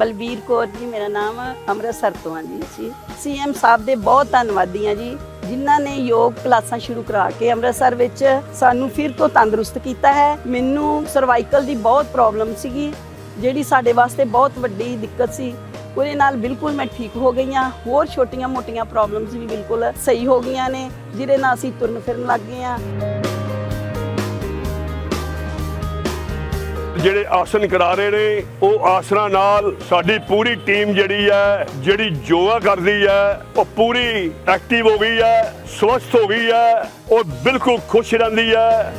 ਬਲਬੀਰ ਕੌਰ ਜੀ, ਮੇਰਾ ਨਾਮ ਅੰਮ੍ਰਿਤਸਰ ਤੋਂ ਆ ਜੀ। ਅਸੀਂ ਸੀਐਮ ਸਾਹਿਬ ਦੇ ਬਹੁਤ ਧੰਨਵਾਦੀ ਹਾਂ ਜੀ, ਜਿਨ੍ਹਾਂ ਨੇ ਯੋਗ ਕਲਾਸਾਂ ਸ਼ੁਰੂ ਕਰਾ ਕੇ ਅੰਮ੍ਰਿਤਸਰ ਵਿੱਚ ਸਾਨੂੰ ਫਿਰ ਤੋਂ ਤੰਦਰੁਸਤ ਕੀਤਾ ਹੈ। ਮੈਨੂੰ ਸਰਵਾਈਕਲ ਦੀ ਬਹੁਤ ਪ੍ਰੋਬਲਮ ਸੀਗੀ, ਜਿਹੜੀ ਸਾਡੇ ਵਾਸਤੇ ਬਹੁਤ ਵੱਡੀ ਦਿੱਕਤ ਸੀ। ਉਹਦੇ ਨਾਲ ਬਿਲਕੁਲ ਮੈਂ ਠੀਕ ਹੋ ਗਈ ਹਾਂ। ਹੋਰ ਛੋਟੀਆਂ-ਮੋਟੀਆਂ ਪ੍ਰੋਬਲਮਸ ਵੀ ਬਿਲਕੁਲ ਸਹੀ ਹੋ ਗਈਆਂ ਨੇ, ਜਿਹਦੇ ਨਾਲ ਅਸੀਂ ਤੁਰਨ ਫਿਰਨ ਲੱਗ ਗਏ ਹਾਂ। ਜਿਹੜੇ ਆਸਨ ਕਰਾ ਰਹੇ ਨੇ, ਉਹ ਆਸਨਾਂ ਨਾਲ ਸਾਡੀ ਪੂਰੀ ਟੀਮ ਜਿਹੜੀ ਹੈ, ਜਿਹੜੀ ਯੋਗਾ ਕਰਦੀ ਹੈ, ਉਹ ਪੂਰੀ ਐਕਟਿਵ ਹੋ ਗਈ ਹੈ, ਸਵਸਥ ਹੋ ਗਈ ਹੈ, ਉਹ ਬਿਲਕੁਲ ਖੁਸ਼ ਰਹਿੰਦੀ ਹੈ।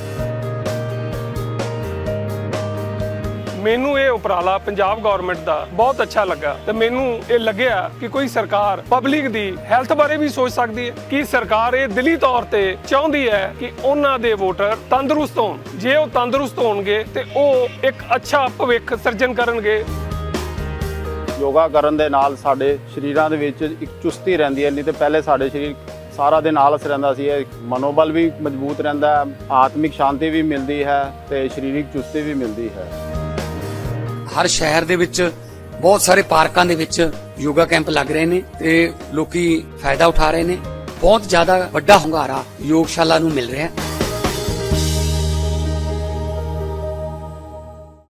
ਮੈਨੂੰ ਇਹ ਉਪਰਾਲਾ ਪੰਜਾਬ ਗਵਰਨਮੈਂਟ ਦਾ ਬਹੁਤ ਅੱਛਾ ਲੱਗਾ ਤੇ ਮੈਨੂੰ ਇਹ ਲੱਗਿਆ ਕਿ ਕੋਈ ਸਰਕਾਰ ਪਬਲਿਕ ਦੀ ਹੈਲਥ ਬਾਰੇ ਵੀ ਸੋਚ ਸਕਦੀ ਹੈ। ਕਿ ਸਰਕਾਰ ਇਹ ਦਿਲੀ ਤੌਰ ਤੇ ਚਾਹੁੰਦੀ ਹੈ ਕਿ ਉਹਨਾਂ ਦੇ ਵੋਟਰ ਤੰਦਰੁਸਤ ਹੋਣ? ਜੇ ਉਹ ਤੰਦਰੁਸਤ ਹੋਣਗੇ ਤੇ ਉਹ ਇੱਕ ਅੱਛਾ ਭਵਿੱਖ ਸਿਰਜਣ ਕਰਨਗੇ। ਯੋਗਾ ਕਰਨ ਦੇ ਨਾਲ ਸਾਡੇ ਸਰੀਰਾਂ ਦੇ ਵਿੱਚ ਇੱਕ ਚੁਸਤੀ ਰਹਿੰਦੀ ਹੈ। ਨਹੀਂ ਤੇ ਪਹਿਲੇ ਸਾਡੇ ਸਰੀਰ ਸਾਰਾ ਦਿਨ ਆਲਸ ਰਹਿੰਦਾ ਸੀ। ਮਨੋਬਲ ਵੀ ਮਜ਼ਬੂਤ ਰਹਿੰਦਾ ਹੈ, ਆਤਮਿਕ ਸ਼ਾਂਤੀ ਵੀ ਮਿਲਦੀ ਹੈ ਤੇ ਸਰੀਰਕ ਚੁਸਤੀ ਵੀ ਮਿਲਦੀ ਹੈ। ਹਰ ਸ਼ਹਿਰ ਦੇ ਵਿੱਚ ਬਹੁਤ ਸਾਰੇ ਪਾਰਕਾਂ ਦੇ ਵਿੱਚ ਯੋਗਾ ਕੈਂਪ ਲੱਗ ਰਹੇ ਨੇ ਤੇ ਲੋਕੀ ਫਾਇਦਾ ਉਠਾ ਰਹੇ ਨੇ। ਬਹੁਤ ਜ਼ਿਆਦਾ ਵੱਡਾ ਹੁੰਗਾਰਾ ਯੋਗਸ਼ਾਲਾ ਨੂੰ ਮਿਲ ਰਿਹਾ। ਹੈ